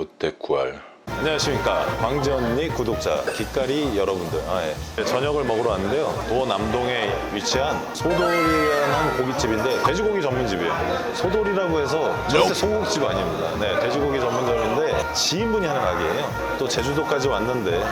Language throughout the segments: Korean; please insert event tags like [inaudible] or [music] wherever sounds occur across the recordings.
조태구알. 안녕하십니까. 광재 언니 구독자 기까리 여러분들. 아, 예. 저녁을 먹으러 왔는데요. 도남동에 위치한 소돌이라는 고깃집인데 돼지고기 전문집이에요. 소돌이라고 해서 절대 소고기집 아닙니다. 네, 돼지고기 전문점인데 지인분이 하는 가게예요. 또 제주도까지 왔는데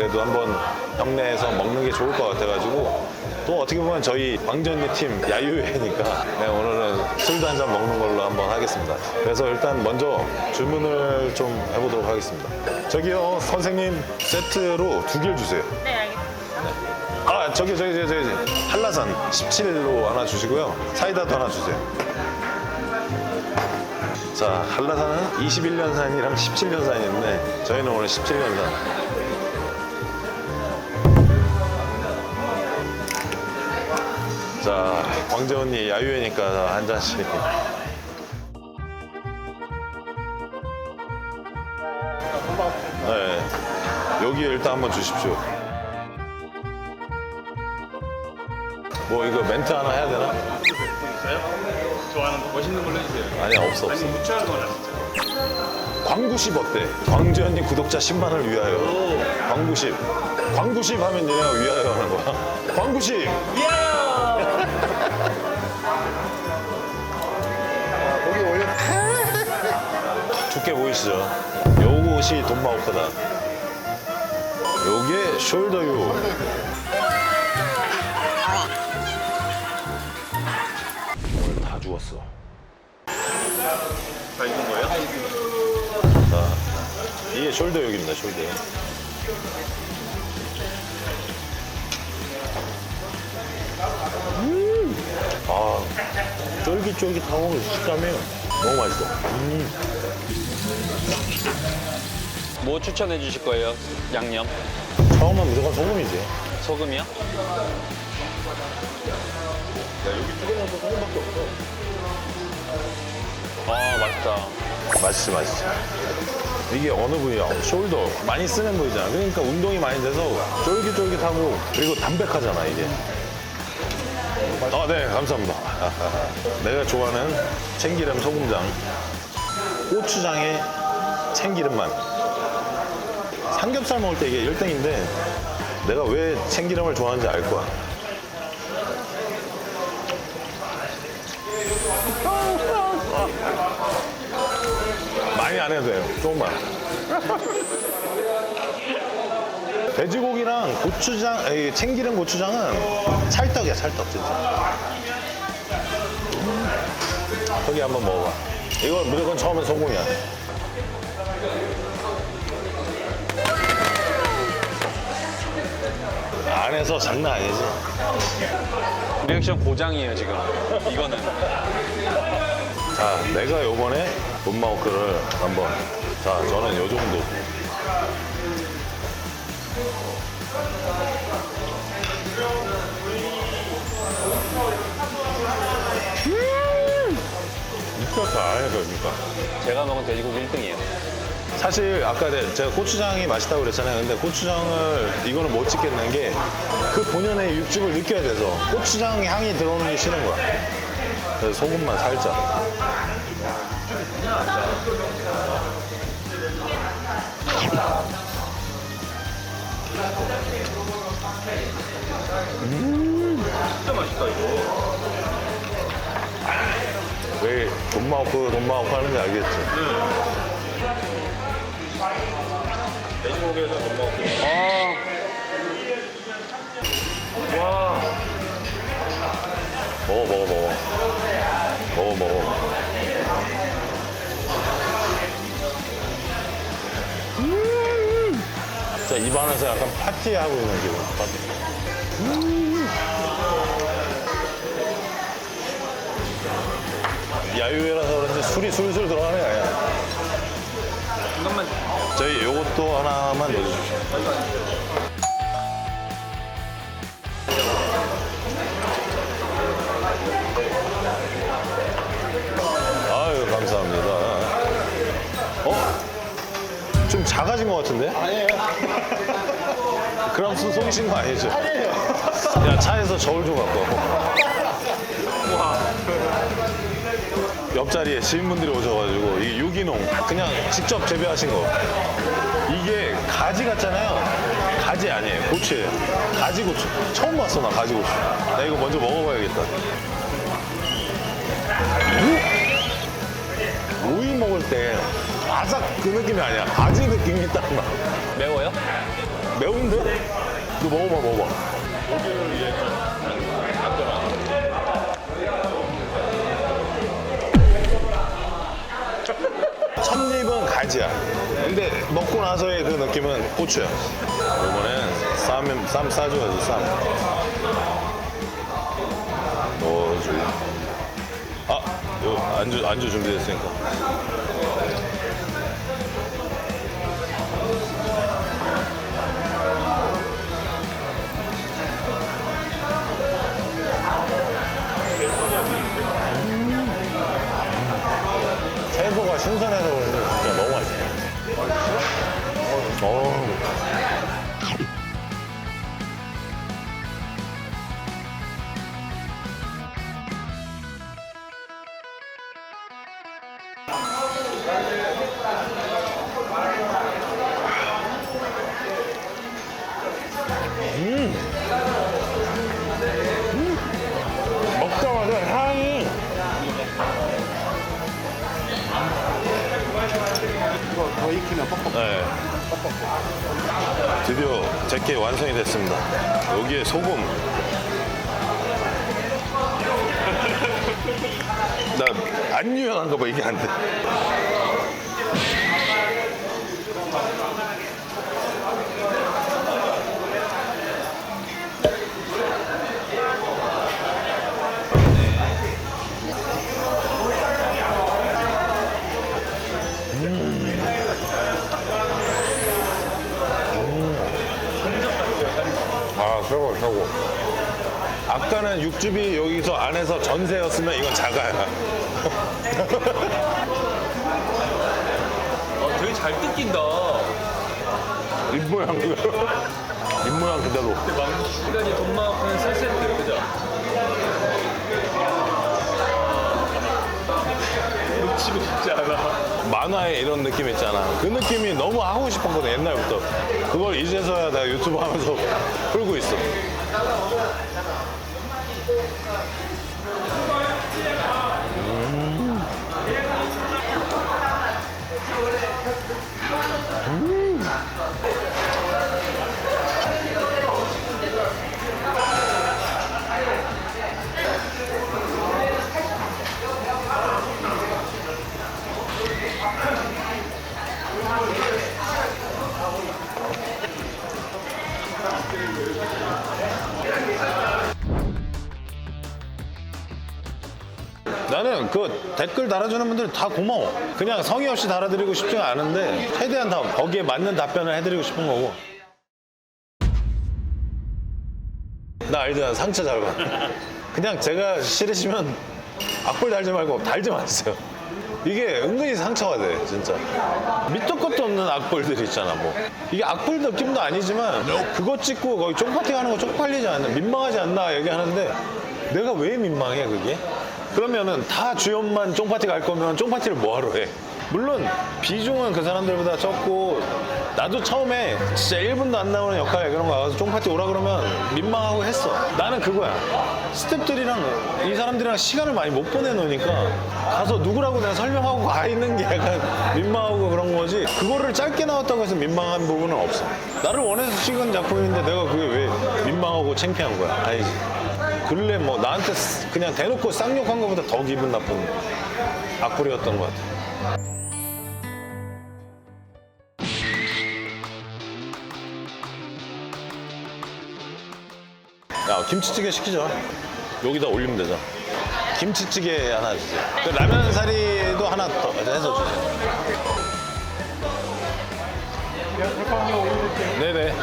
그래도 한번 동네에서 먹는 게 좋을 것 같아가지고 또 어떻게 보면 저희 언니 팀 야유회니까 [laughs] 네, 오늘은 술도 한 잔 먹는 걸로 한번 하겠습니다. 그래서 일단 먼저 주문을 좀 해보도록 하겠습니다. 저기요, 선생님 세트로 두 개를 주세요. 네, 알겠습니다. 아, 저기, 저기, 저기, 저기, 한라산 17로 하나 주시고요. 사이다도 하나 주세요. 자, 한라산은 21년산이랑 17년산이 있는데 저희는 오늘 17년산. 자, 광재 언니 야유회니까 한 잔씩. 네. 여기 일단 한번 주십시오. 뭐 이거 멘트 하나 해야 되나? 있어요? 좋아하는 멋있는 걸로 해주세요. 아니 없어 없어. 아니, 무추한 거나 진짜. 광구십 어때? 광재현님 구독자 10만을 위하여. 광구십. 광구십 하면 얘가 위하여 하는 거야. 광구십. 위하여! 두께 보이시죠? 요것이 돈마우크다. 요게 숄더유. 오늘 다 죽었어. 다 익은 거예요? 자, 이게 숄더육입니다, 숄더. 음, 아, 쫄깃쫄깃하고 식감이 너무 맛있어. 음, 뭐 추천해 주실 거예요? 양념? 처음은 무조건 소금이지. 소금이요? 여기 찍어 먹어도 소금밖에 없어. 아 맛있다. 맛있지, 맛있지. 이게 어느 부위야? 숄더. 많이 쓰는 부위잖아. 그러니까 운동이 많이 돼서 쫄깃쫄깃하고 그리고 담백하잖아, 이게. 아, 네, 감사합니다. [laughs] 내가 좋아하는 참기름 소금장. 고추장에 참기름만. 삼겹살 먹을 때 이게 1등인데 내가 왜 참기름을 좋아하는지 알 거야. 많이 안 해도 돼요. 조금만. 돼지고기랑 고추장, 에이, 참기름 고추장은 찰떡이야, 찰떡, 진짜. 저기 한번 먹어봐. 이거 무조건 처음엔 소금이야. 안에서 장난 아니지? 리액션 고장이에요 지금. 이거는. 자, 내가 요번에 돈마우크를 한번. 자, 저는 요 정도. 미쳤다, 안 해도 됩니까? 제가 먹은 돼지고기 1등이에요. 사실 아까 내- 제가 고추장이 맛있다고 그랬잖아요. 근데 고추장을 이거는 못 찍겠는 게 그 본연의 육즙을 느껴야 돼서 고추장 향이 들어오는 게 싫은 거야. 그래서 소금만 살짝. 진짜 맛있다, 이거. 왜 돈마우크 돈마우크 하는지 알겠지? 돼 지고기에서 못 먹고. 아 와, 먹어 먹어 먹어 먹어 먹어 음. 자 입안에서 약간 파티하고 있는 기분 파티. 음. 야유회라서 그런지 술이 술술 들어가네 저희 요것도 하나만 넣어주십시오 아유 감사합니다 어? 좀 작아진 것 같은데? 아니에요 그럼 수 속이신 거 아니죠? 야 차에서 저울 좀 갖고 와. 옆자리에 지인분들이 오셔가지고 이 유기농 그냥 직접 재배하신 거. 이게 가지 같잖아요. 가지 아니에요. 고추예요. 가지 고추. 처음 봤어 나 가지 고추. 나 이거 먼저 먹어봐야겠다. 우- 오이 먹을 때 바삭 그 느낌이 아니야. 가지 느낌이 딱 나. 매워요? 매운데? 이거 먹어봐 먹어봐 첫 입은 가지야. 근데 먹고 나서의 그 느낌은 고추야. 이번엔 쌈, 쌈 싸줘야지 쌈. 넣어주고. 아 이거 안주, 안주 준비됐으니까 익히면 뻑뻑. 네. 드디어 제게 완성이 됐습니다. 여기에 소금. [laughs] 나 안 유연한가 봐 이게 안 돼. 아 최고. 아까는 육즙이 여기서 안에서 전세였으면 이건 자가야. 어, 되게 잘 뜯긴다. 입 모양 그대로. 입 모양 그대로. 시간이 돈만큼 쓸쓸해, 그죠? 놓치고 싶지 않아. 만화에 이런 느낌 있잖아. 그 느낌이 너무 하고 싶었거든 옛날부터. 그걸 이제서야 내가 유튜브 하면서 [laughs] 풀고 있어. 나는 그 댓글 달아주는 분들 다 고마워. 그냥 성의 없이 달아드리고 싶지가 않은데 최대한 다 거기에 맞는 답변을 해드리고 싶은 거고. 나 알잖아 상처 잘 봐. 그냥 제가 싫으시면 악플 달지 말고 달지 마세요. 이게 은근히 상처가 돼 진짜. 밑도 끝도 없는 악플들 있잖아 뭐. 이게 악플 느낌도 아니지만 그거 찍고 거기 쪽파티 가는 거 쪽팔리지 않나 민망하지 않나 얘기하는데 내가 왜 민망해 그게? 그러면은 다 주연만 쫑파티 갈 거면 쫑파티를 뭐하러 해? 물론 비중은 그 사람들보다 적고 나도 처음에 진짜 1분도 안 나오는 역할 그런 거 와서 쫑파티 오라 그러면 민망하고 했어. 나는 그거야. 스탭들이랑 이 사람들이랑 시간을 많이 못 보내놓으니까 가서 누구라고 내가 설명하고 가 있는 게 약간 민망하고 그런 거지. 그거를 짧게 나왔다고 해서 민망한 부분은 없어. 나를 원해서 찍은 작품인데 내가 그게 왜 민망하고 창피한 거야? 아니지? 근래 뭐 나한테 쓰- 그냥 대놓고 쌍욕한 것보다 더 기분 나쁜 악플이었던 것 같아. 야 김치찌개 시키자. 여기다 올리면 되잖아. 김치찌개 하나 주세요. 그 라면 사리도 하나 더 해서 주세요. 네네.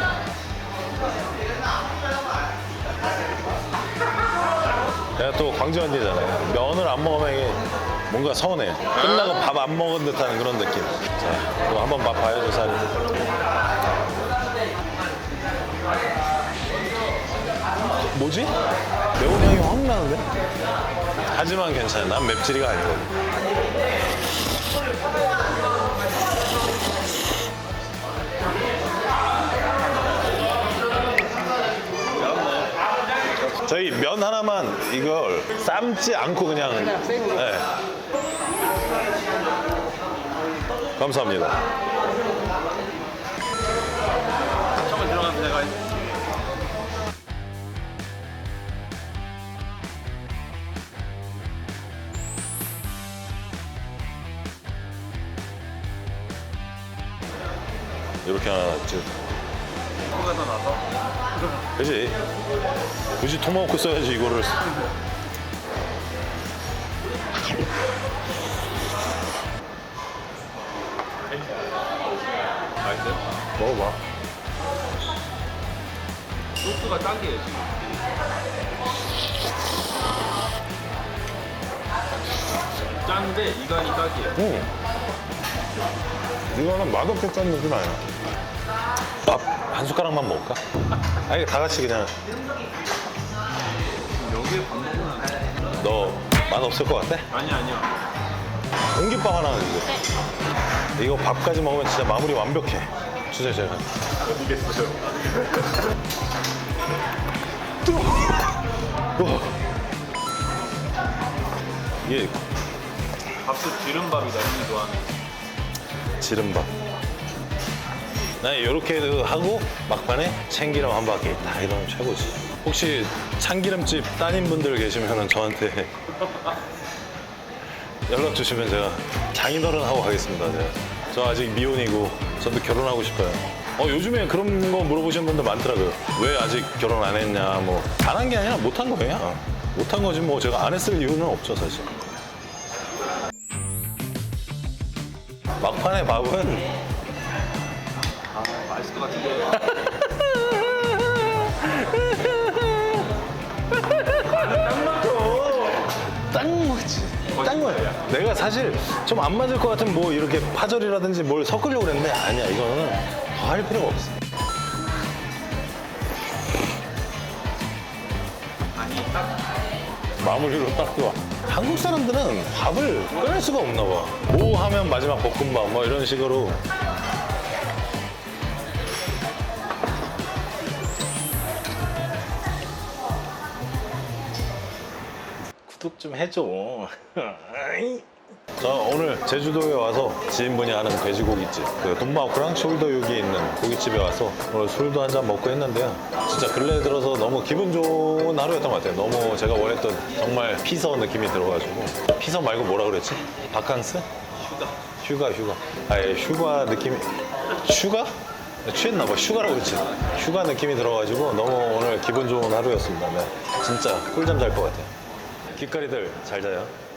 내가 또 광주 언니잖아요. 면을 안 먹으면 이게 뭔가 서운해. 끝나고 밥 안 먹은 듯한 그런 느낌. 자, 또 한번 맛 봐야죠, 살이. 뭐지? 매운 향이 확 나는데? 하지만 괜찮아. 난 맵찔이가 아니거든. 저희 면 하나만 이걸 삶지 않고 그냥 네. 감사합니다. 놨지. 속에서 나서 그지? 굳이 토마호크 써야지 이거를. 맛있어요? 먹어봐. 소스가 딱이에요 지금 짠데 이간이 딱이에요 응. 이거는 맛없게 짠 느낌 아니야. 밥한 숟가락만 먹을까? 아니 다 같이 그냥 여기에 밥 먹으면 너 맛 없을 것 같아? 아니 아니요 공깃밥 하나 주세요. 이거 밥까지 먹으면 진짜 마무리 완벽해. 주세요 제가. 모르겠어요 우와. 이게 밥도 기름밥이다 형이 좋아하는 지름밥. 나 이렇게 하고 막판에 참기름 한 바퀴 다 이러면 최고지. 혹시 참기름집 따님분들 계시면 저한테 [laughs] 연락 주시면 제가 장인어른 하고 가겠습니다. 제가. 저 아직 미혼이고 저도 결혼하고 싶어요. 어, 요즘에 그런 거 물어보시는 분들 많더라고요. 왜 아직 결혼 안 했냐, 뭐. 안 한 게 아니라 못 한 거예요. 못한 거지 뭐 제가 안 했을 이유는 없죠, 사실. 막판에 밥은 아 맛있을 것 같은데 딱 맞지. 딱 맞아. 내가 사실 좀 안 맞을 것 같은 뭐 이렇게 파절이라든지 뭘 섞으려고 그랬는데 아니야. 이거는 더 할 필요가 없어. 아니 딱 마무리로 딱 좋아. 한국 사람들은 밥을 끊을 수가 없나 봐. 뭐 하면 마지막 볶음밥 뭐 이런 식으로. 구독 좀 해줘. [laughs] 저 오늘 제주도에 와서 지인분이 하는 돼지고기집 그 돈마호크랑 숄더 여기 있는 고깃집에 와서 오늘 술도 한 잔 먹고 했는데요 진짜 근래 들어서 너무 기분 좋은 하루였던 것 같아요 너무 제가 원했던 정말 피서 느낌이 들어가지고 피서 말고 뭐라 그랬지? 바캉스? 휴가 휴가 휴가 아예 휴가 느낌이 휴가? 취했나 봐 휴가라고 그랬지 휴가 느낌이 들어가지고 너무 오늘 기분 좋은 하루였습니다 네. 진짜 꿀잠 잘 것 같아요 귓가리들 잘 자요